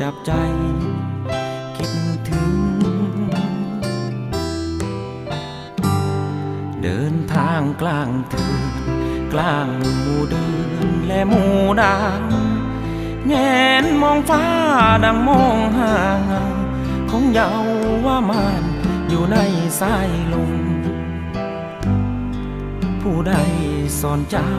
จับใจ คิดถึง เดินทางกลางเถือนกลางหมู่เดือนและหมู่ดาวแงนมองฟ้าดังมองหาเงาของเยาว่ามานอยู่ในสายลมผู้ใดสอนเจ้า